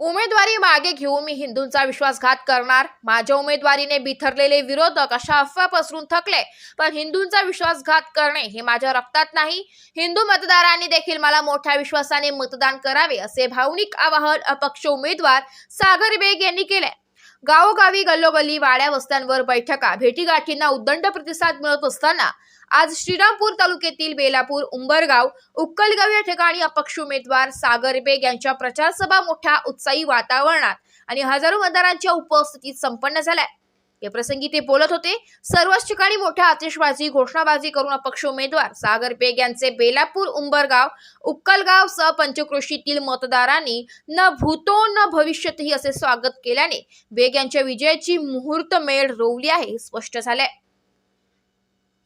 उमेदवारी मागे घेऊन मी हिंदूंचा विश्वासघात करणार. माझ्या उमेदवारीने बिथरलेले विरोधक अशा अफवा पसरून थकले. पण हिंदूंचा विश्वासघात करणे हे माझ्या रक्तात नाही. हिंदू मतदारांनी देखील मला मोठ्या विश्वासाने मतदान करावे असे भावनिक आवाहन अपक्ष उमेदवार सागर बेग यांनी केले. गावोगावी गल्लोगल्ली वाड्या वस्त्यांवर बैठका भेटीगाठींना उद्दंड प्रतिसाद मिळत असताना आज श्रीरामपूर तालुक्यातील बेलापूर उंबरगाव उक्कलगाव या ठिकाणी अपक्ष उमेदवार सागर बेग यांच्या प्रचारसभा मोठ्या उत्साही वातावरणात आणि हजारो मतदारांच्या उपस्थितीत संपन्न झाल्या. या प्रसंगी ते बोलत होते सर्वच ठिकाणी मोठ्या आतिषबाजी घोषणाबाजी करून अपक्ष उमेदवार सागर बेग यांचे बेलापूर उंबरगाव उक्कलगाव सह पंचक्रोशीतील मतदारांनी न भूतो न भविष्यतही असे स्वागत केल्याने बेग यांच्या विजयाची मुहूर्त मेळ रोवली आहे स्पष्ट झालंय.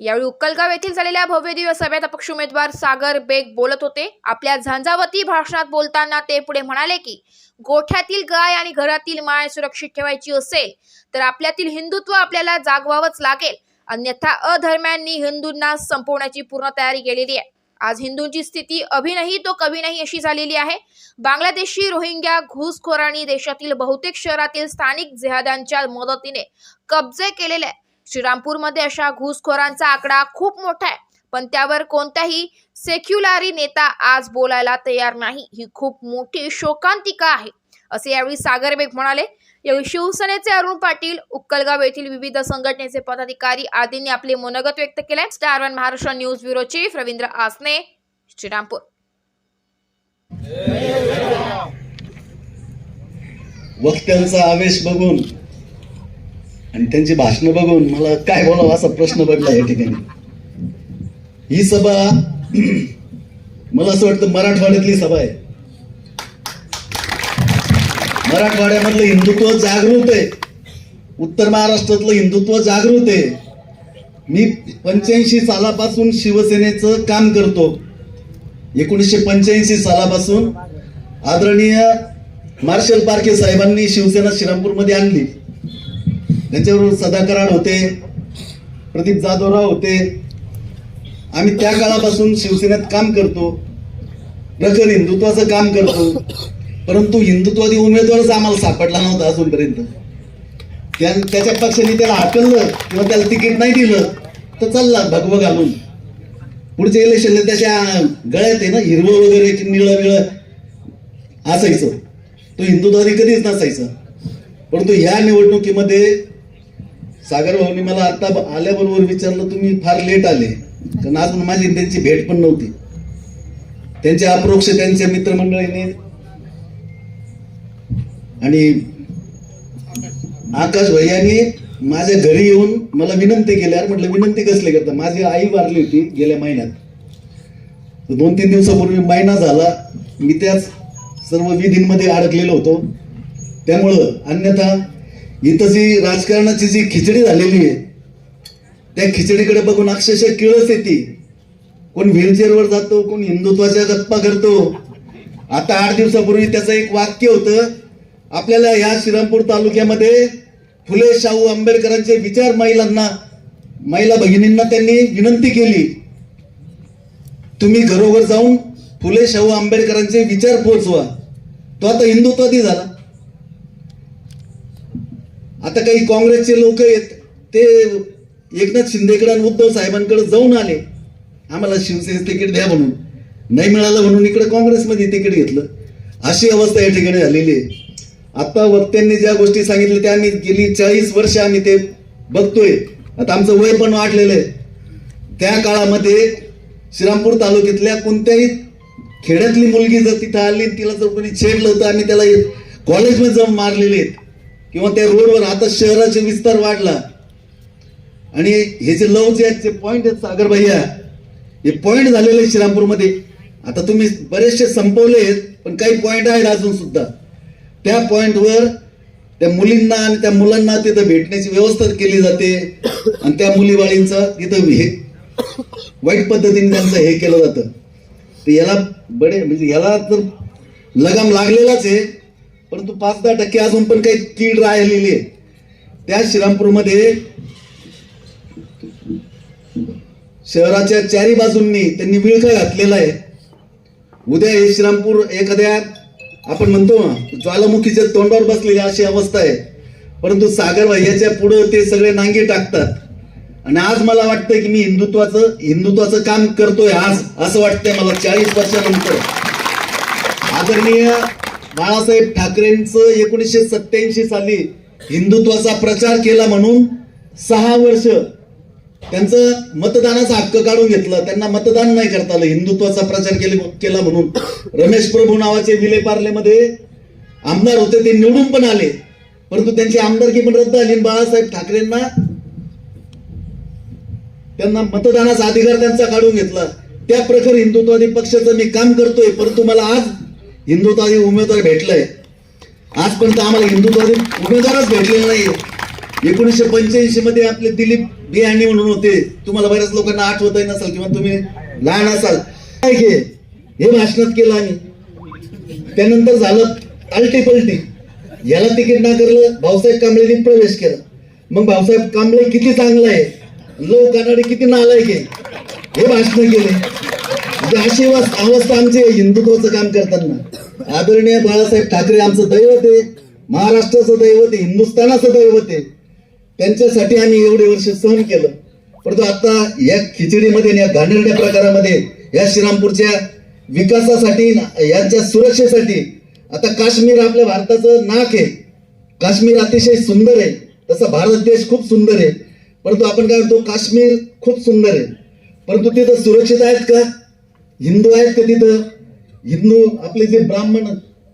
यावेळी उक्कलगाव येथील झालेल्या भव्य दिव्य सभेत अपक्ष उमेदवार सागर बेग बोलत होते. आपल्या झंझावती भाषणात बोलताना ते पुढे म्हणाले की गोठ्यातील गाय आणि घरातील माय सुरक्षित ठेवायची असेल तर आपल्यातील हिंदुत्व आपल्याला जागवावंच लागेल. अन्यथा अधर्म्यांनी हिंदूंना संपवण्याची पूर्ण तयारी केलेली आहे. आज हिंदूंची स्थिती अभि नाही तो कभी नाही अशी झालेली आहे. बांगलादेशी रोहिंग्या घुसखोरांनी देशातील बहुतेक शहरातील स्थानिक जेहाद्यांच्या मदतीने कब्जे केलेले आहे. श्रीरामपूरमध्ये अशा घुसखोरांचा आकडा खूप मोठा आहे. पण त्यावर कोणताही सेक्युलारी नेता आज बोलायला तयार नाही. ही खूप मोठी शोकांतिका आहे. असे यावेळी सागर बेग म्हणाले यावेळी शिवसेनेचे अरुण पाटील उक्कलगाव येथील विविध संघटनेचे पदाधिकारी आदींनी आपले मनोगत व्यक्त केले Star One Maharashtra news bureau chief Ravindra Asane Shrirampur. वक्त्यांचा आवेश बघून आणि त्यांची भाषणं बघून मला काय बोलावं असा प्रश्न पडला या ठिकाणी. ही सभा मला असं वाटतं मराठवाड्यातली सभा आहे. मराठवाड्यामधलं हिंदुत्व जागृत आहे. उत्तर महाराष्ट्रातलं हिंदुत्व जागृत आहे. मी पंच्याऐंशी सालापासून शिवसेनेचं काम करतो. एकोणीसशे पंच्याऐंशी सालापासून आदरणीय मार्शल पारखे साहेबांनी शिवसेना श्रीरामपूरमध्ये आणली. त्यांच्याबरोबर सदा कराड होते प्रदीप जाधवराव होते. आम्ही त्या काळापासून शिवसेनेत काम करतो. प्रखर हिंदुत्वाचं काम करतो. परंतु हिंदुत्वादी उमेदवारच आम्हाला सापडला नव्हता अजूनपर्यंत. त्या त्याच्या पक्षाने त्याला हाकललं किंवा त्याला तिकीट नाही दिलं तर चालला भगवं घालून. पुढच्या इलेक्शनला त्याच्या गळ्यात आहे ना हिरवं वगैरे निळं निळं असायचं. तो हिंदुत्वादी कधीच नसायचा. परंतु ह्या निवडणुकीमध्ये सागर भाऊनी मला आता आल्याबरोबर विचारलं तुम्ही फार लेट आले. कारण अजून माझी त्यांची भेट पण नव्हती. त्यांचे अप्रोक्ष त्यांच्या मित्रमंडळीने. आणि आकाश भैयानी माझ्या घरी येऊन मला विनंती केल्यावर म्हटलं विनंती कसली करता? माझी आई वारली होती गेल्या महिन्यात. दोन तीन दिवसापूर्वी महिना झाला. मी त्याच सर्व विधींमध्ये अडकलेलो होतो. त्यामुळं अन्यथा इथं जी राजकारणाची जी खिचडी झालेली आहे त्या खिचडीकडे बघून अक्षरशः किळस येते. कोण व्हीलचेअरवर जातो कोण हिंदुत्वाच्या गप्पा करतो. आता आठ दिवसापूर्वी त्याचं एक वाक्य होतं आपल्याला या श्रीरामपूर तालुक्यामध्ये फुले शाहू आंबेडकरांचे विचार महिलांना महिला भगिनींना त्यांनी विनंती केली. तुम्ही घरोघर जाऊन फुले शाहू आंबेडकरांचे विचार पोहोचवा. तो आता हिंदुत्वादी झाला. आता काही काँग्रेसचे लोक आहेत ते एकनाथ शिंदेकडे आणि उद्धव साहेबांकडे जाऊन आले. आम्हाला शिवसेनेचं तिकीट द्या म्हणून. नाही मिळालं म्हणून इकडे काँग्रेसमध्ये तिकीट घेतलं. अशी अवस्था या ठिकाणी झालेली आहे. आता वक्त्यांनी ज्या गोष्टी सांगितल्या त्या आम्ही गेली चाळीस वर्ष आम्ही ते बघतोय. आता आमचं वय पण वाढलेलं आहे. त्या काळामध्ये श्रीरामपूर तालुक्यातल्या कोणत्याही खेड्यातली मुलगी जर तिथं आली तिला जर कोणी छेडलं होतं आम्ही त्याला कॉलेजमध्ये जाऊन मारलेले आहेत. किंवा त्या रोडवर आता शहराचा विस्तार वाढला. आणि हे जे लव जे आहेत पॉईंट आहेत सागर भैया हे पॉईंट झालेले आहेत श्रीरामपूरमध्ये. आता तुम्ही बरेचसे संपवले आहेत पण काही पॉईंट आहेत अजून सुद्धा. त्या पॉईंटवर त्या मुलींना आणि त्या मुलांना तिथं भेटण्याची व्यवस्था केली जाते. आणि त्या मुलीबाळींचं तिथं हे वाईट पद्धतीने त्यांचं हे केलं जातं. तर याला बडे म्हणजे याला तर लगाम लागलेलाच आहे. परंतु पाच दहा टक्के अजून पण काही कीड राहिलेली आहे. त्या श्रीरामपूरमध्ये शहराच्या चारी बाजूंनी त्यांनी विळखा घातलेला आहे. उद्या हे श्रीरामपूर एखाद्या आपण म्हणतो ना ज्वालामुखीच्या तोंडावर बसलेली अशी अवस्था आहे. परंतु सागर याच्या पुढं ते सगळे नांगे टाकतात. आणि आज मला वाटतंय की मी हिंदुत्वाचं हिंदुत्वाचं काम करतोय आज असं वाटतंय मला चाळीस वर्षानंतर. आदरणीय बाळासाहेब ठाकरेंचं एकोणीसशे सत्याऐंशी साली हिंदुत्वाचा प्रचार केला म्हणून सहा वर्ष त्यांचं मतदानाचा हक्क काढून घेतला. त्यांना मतदान नाही करता आलं. हिंदुत्वाचा प्रचार केला म्हणून. रमेश प्रभू नावाचे विले पार्लेमध्ये आमदार होते ते निवडून पण आले. परंतु त्यांची आमदारकी पण रद्द आली बाळासाहेब ठाकरेंना त्यांना मतदानाचा अधिकार त्यांचा काढून घेतला. त्या प्रकारे हिंदुत्ववादी पक्षाचं मी काम करतोय परंतु मला आज हिंदुत्वादी उमेदवार भेटलाय. आजपर्यंत आम्हाला हिंदुत्वादी उमेदवारच भेटलेला नाही एकोणीसशे पंच्याऐंशी मध्ये आपले दिलीप बियाणी म्हणून होते. तुम्हाला बऱ्याच लोकांना आठवतही नसाल किंवा तुम्ही लहान असाल. काय घे हे भाषणात केलं आम्ही. त्यानंतर झालं आलटी पलटी याला तिकीट नाकारलं भाऊसाहेब कांबळेने प्रवेश केला. मग भाऊसाहेब कांबळे किती चांगला आहे. लोक कानाडे किती नालायक आहे. हे भाषण केले. अशी वाजता अवस्था आमची हिंदुत्वाचं काम करताना. आदरणीय बाळासाहेब ठाकरे आमचं दैवत आहे. महाराष्ट्राचं दैवत आहे हिंदुस्थानाचं दैवत आहे. त्यांच्यासाठी आम्ही एवढे वर्ष सहन केलं. परंतु आता या खिचडीमध्ये या घाणेरड्या प्रकारामध्ये या श्रीरामपूरच्या विकासासाठी यांच्या सुरक्षेसाठी आता काश्मीर आपल्या भारताचं नाक आहे. काश्मीर अतिशय सुंदर आहे. तसा भारत देश खूप सुंदर आहे. परंतु आपण काय म्हणतो काश्मीर खूप सुंदर आहे. परंतु तिथं सुरक्षित आहेत का? हिंदू आहेत का तिथं? हिंदू आपले जे ब्राह्मण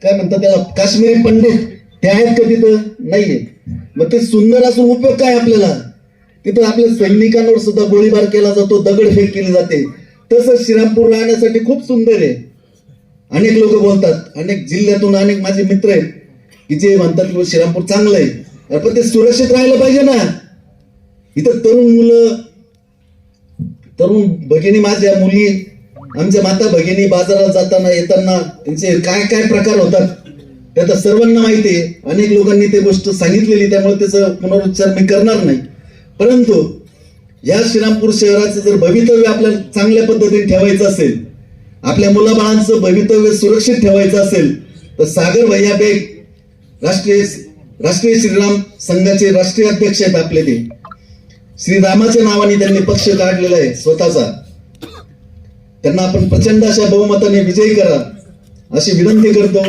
काय म्हणतात त्याला काश्मीरी पंडित ते आहेत का तिथं? नाहीये. मग ते सुंदर असून उपयोग काय आपल्याला? तिथं आपल्या सैनिकांवर सुद्धा गोळीबार केला जातो दगडफेक केली जाते. तसं श्रीरामपूर राहण्यासाठी खूप सुंदर आहे. अनेक लोक बोलतात अनेक जिल्ह्यातून अनेक माझे मित्र आहेत की जे म्हणतात की श्रीरामपूर चांगलं आहे. पण ते सुरक्षित राहिलं पाहिजे ना. इथं तरुण मुलं तरुण भगिनी माझ्या मुली आमच्या माता भगिनी बाजारात जाताना येताना त्यांचे काय काय प्रकार होतात ते सर्वांना माहिती आहे. अनेक लोकांनी ते गोष्ट सांगितलेली त्यामुळे त्याचं पुनरुच्चार मी करणार नाही. परंतु या श्रीरामपूर शहराचं जर भवितव्य आपल्याला चांगल्या पद्धतीने ठेवायचं असेल आपल्या मुलाबाळांचं भवितव्य सुरक्षित ठेवायचं असेल तर सागर भैया बेग राष्ट्रीय राष्ट्रीय श्रीराम संघाचे राष्ट्रीय अध्यक्ष आहेत आपले ते. श्रीरामाच्या नावाने त्यांनी पक्ष काढलेला आहे स्वतःचा. त्यांना आपण प्रचंड अशा बहुमताने विजयी करा अशी विनंती करतो.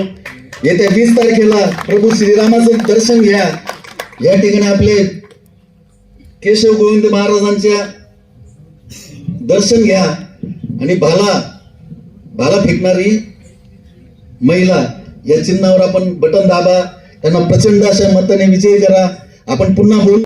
येत्या वीस तारखेला प्रभू श्रीरामाचं दर्शन घ्या. या ठिकाणी आपले केशव गोविंद महाराजांच्या दर्शन घ्या. आणि भाला भाला फेकणारी महिला या चिन्हावर आपण बटन दाबा. त्यांना प्रचंड अशा मताने विजयी करा. आपण पुन्हा बोलू.